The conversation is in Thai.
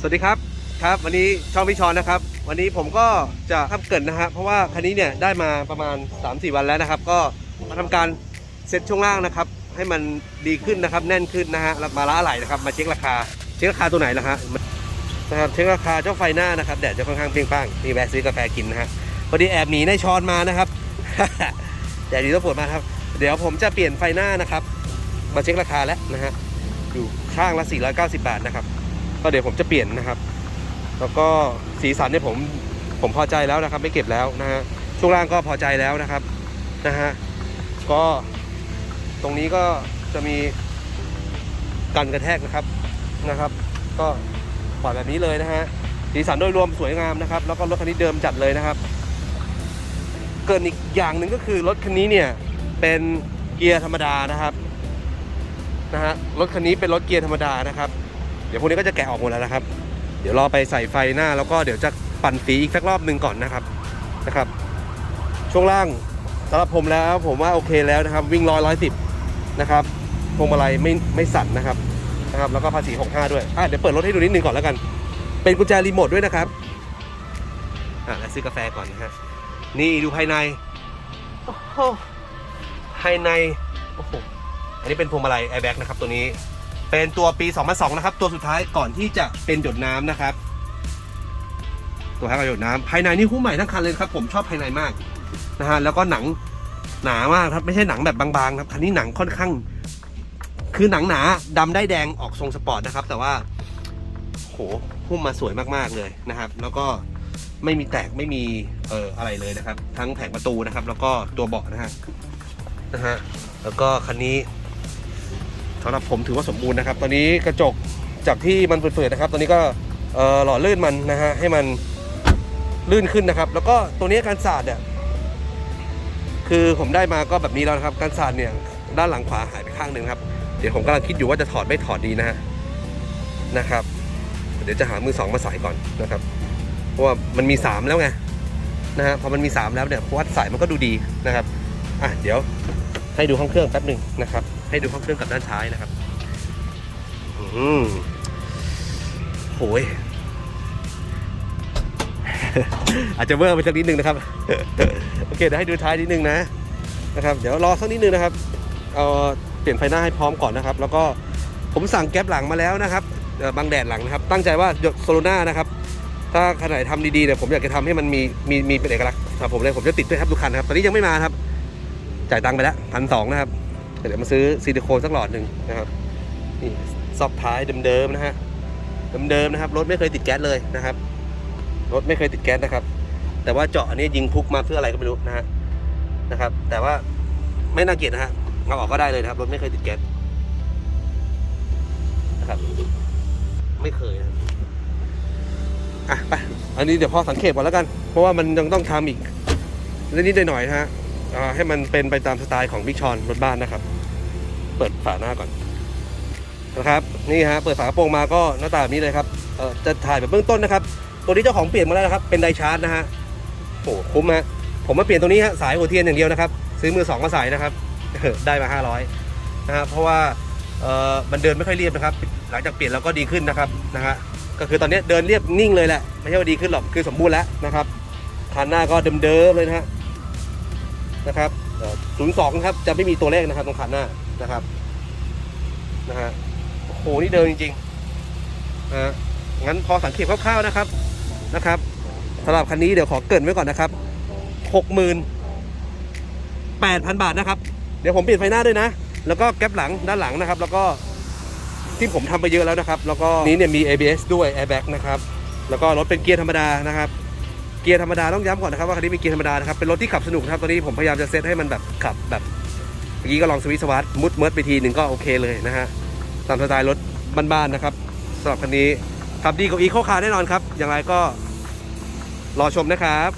สวัสดีครับครับ วันนี้ช่องพี่ชอนนะครับ วันนี้ผมก็จะทำเกินนะฮะเพราะว่าคันนี้เนี่ยได้มาประมาณ 3-4 วันแล้วนะครับ ก็มาทำการเซ็ตช่วงล่างนะครับ ให้มันดีขึ้นนะครับ แน่นขึ้นนะฮะแล้วมาล้าอะไหลนะครับ มาเช็คราคา เช็คราคาตัวไหนล่ะฮะนะครับเช็คราคาเจ้าไฟหน้านะครับแดดจะค่อนข้างเปรี้ยงป้างนี่แวะซื้อกาแฟกินนะฮะพอดีแอบหนีในายชอนมานะครับแดดดีต้องปวดมาครับ เดี๋ยวผมจะเปลี่ยนไฟหน้านะครับ มาเช็คราคาแล้วนะฮะอยู่ข้างละ 490 บาทนะครับ ก็เดี๋ยวผมจะเปลี่ยนนะครับ แล้วก็สีสันเนี่ยผมผมพอใจแล้วนะครับ ไม่เก็บแล้วนะฮะช่วงล่างก็พอใจแล้วนะครับนะฮะก็ตรงนี้ก็จะมีกันกระแทกนะครับนะครับ ก็ปล่อยแบบนี้เลยนะฮะสีสันโดยรวมสวยงามนะครับ แล้วก็รถคันนี้เดิมจัดเลยนะครับ เกินอีกอย่างหนึ่งก็คือรถคันนี้เนี่ยเป็นเกียร์ธรรมดานะครับนะฮะรถคันนี้เป็นรถเกียร์ธรรมดานะครับ เดี๋ยวพวกนี้ก็จะแกะออกหมดแล้วนะครับ เดี๋ยวรอไปใส่ไฟหน้า แล้วก็เดี๋ยวจะปั่นสีอีกสักรอบหนึ่งก่อนนะครับนะครับ ช่วงล่างสำหรับผมแล้วผมว่าโอเคแล้วนะครับ วิ่งร้อยร้อยสิบนะครับพวงมาลัยไม่ไม่สั่นนะครับนะครับ แล้วก็ภาษี65ด้วยอะเดี๋ยวเปิดรถให้ดูนิดนึงก่อนแล้วกัน เป็นกุญแจรีโมทด้วยนะครับอะแล้วซื้อกาแฟก่อนนะฮะนี่ดูภายในโอ้โหภายในโอ้โหอันนี้เป็นพวงมาลัยแอร์แบ็กนะครับตัวนี้ เป็นตัวปี 2002 นะครับ ตัวสุดท้ายก่อนที่จะเป็นหยดน้ำนะครับ ตัวท้ายกับหยดน้ำภายในนี่คู่ใหม่ทั้งคันเลยครับ ผมชอบภายในมากนะฮะแล้วก็หนังหนามากครับไม่ใช่หนังแบบบางๆครับคันนี้หนังค่อนข้าง คือหนังหนาดำได้แดงออกทรงสปอร์ตนะครับ แต่ว่าโหหุ้มมาสวยมากๆเลยนะครับ แล้วก็ไม่มีแตกไม่มีเอ่ออะไรเลยนะครับ ทั้งแผงประตูนะครับ แล้วก็ตัวเบาะนะฮะนะฮะแล้วก็คันนี้ สำหรับผมถือว่าสมบูรณ์นะครับ ตอนนี้กระจกจากที่มันเปื่อยๆนะครับ ตอนนี้ก็หล่อลื่นมันนะฮะให้มันลื่นขึ้นนะครับ แล้วก็ตัวนี้การสาดเนี่ยคือผมได้มาก็แบบนี้แล้วนะครับ การสาดเนี่ยด้านหลังขวาหายไปข้างหนึ่งครับ เดี๋ยวผมกำลังคิดอยู่ว่าจะถอดไม่ถอดดีนะฮะนะครับ เดี๋ยวจะหามือสองมาใส่ก่อนนะครับ เพราะว่ามันมี 3 แล้วไงนะฮะพอมันมี 3 แล้วเนี่ยวัดสายมันก็ดูดีนะครับอะเดี๋ยวให้ดูห้องเครื่องแป๊บหนึ่งนะครับ ให้ดูห้องเครื่องกับด้านท้ายนะครับอืมโหยอาจจะเวอร์ไปสักนิดนึงนะครับ โอเคเดี๋ยวให้ดูท้ายนิดนึงนะนะครับ เดี๋ยวรอสักนิดนึงนะครับเอาเปลี่ยนไฟหน้าให้พร้อมก่อนนะครับ แล้วก็ผมสั่งแก๊ปหลังมาแล้วนะครับเอ่อบังแดดหลังนะครับ ตั้งใจว่าโซโลนานะครับ ถ้าขนาดทำดีๆเนี่ยผมอยากจะทำให้มันมีมีมีเป็นเอกลักษณ์สำหรับผมเลยผมจะติดด้วยครับทุกคันนะครับ ตอนนี้ยังไม่มาครับ จ่ายตังค์ไปแล้วพันสองนะครับ เดี๋ยวมาซื้อซิลิโคนสักหลอดหนึ่งนะครับนี่ซอกท้ายเดิมๆนะฮะเดิมๆนะครับรถไม่เคยติดแก๊สเลยนะครับรถไม่เคยติดแก๊สนะครับ แต่ว่าเจาะอันนี้ยิงพุกมาเพื่ออะไรก็ไม่รู้นะฮะนะครับ แต่ว่าไม่น่าเกลียดนะฮะเอาออกก็ได้เลยนะครับรถไม่เคยติดแก๊สนะครับไม่เคยนะอะไปอันนี้เดี๋ยวพอสังเกตก่อนแล้วกัน เพราะว่ามันยังต้องทำอีกนิดๆหน่อยๆนะฮะ ให้มันเป็นไปตามสไตล์ของบิ๊กชอนรถบ้านนะครับ เปิดฝาหน้าก่อนนะครับนี่ฮะเปิดฝากระโปรงมาก็หน้าตาแบบนี้เลยครับจะถ่ายแบบเบื้องต้นนะครับ ตัวนี้เจ้าของเปลี่ยนมาแล้วนะครับ เป็นไดชาร์จนะฮะโอ้คุ้มฮะผมมาเปลี่ยนตัวนี้ฮะสายหัวเทียนอย่างเดียวนะครับ ซื้อมือสองมาใส่นะครับได้มา 500นะฮะเพราะว่าเออมันเดินไม่ค่อยเรียบนะครับ หลังจากเปลี่ยนแล้วก็ดีขึ้นนะครับนะฮะก็คือตอนนี้เดินเรียบนิ่งเลยแหละไม่ใช่ว่าดีขึ้นหรอกคือสมบูรณ์แล้วนะครับคันหน้าก็เดิมๆเลยนะฮะ นะครับศูนย์สองครับจะไม่มีตัวเลขนะครับตรงคันหน้านะครับนะฮะโอ้โหนี่เดิมจริงๆนะฮะงั้นพอสังเกตคร่าวๆนะครับนะครับสำหรับคันนี้เดี๋ยวขอเกินไว้ก่อนนะครับหกหมื่นแปดพันบาทนะครับ เดี๋ยวผมเปลี่ยนไฟหน้าด้วยนะ แล้วก็แก๊ปหลังด้านหลังนะครับ แล้วก็ที่ผมทำไปเยอะแล้วนะครับ แล้วก็นี้เนี่ยมี ABS ด้วย airbag นะครับ แล้วก็รถเป็นเกียร์ธรรมดานะครับ กียร์ธรรมดาต้องย้ำก่อนนะครับว่าคันนี้มีเกียร์ธรรมดานะครับเป็นรถที่ขับสนุกนะครับตอนนี้ผมพยายามจะเซตให้มันแบบขับแบบเมื่อกี้ก็ลองสวิตช์สวัสดมุดเมิร์ดไปทีหนึ่งก็โอเคเลยนะฮะตามสไตล์รถบ้านๆนะครับสำหรับคันนี้ขับดีกว่าอีโคคาร์แน่นอนครับ อย่างไรก็รอชมนะครับ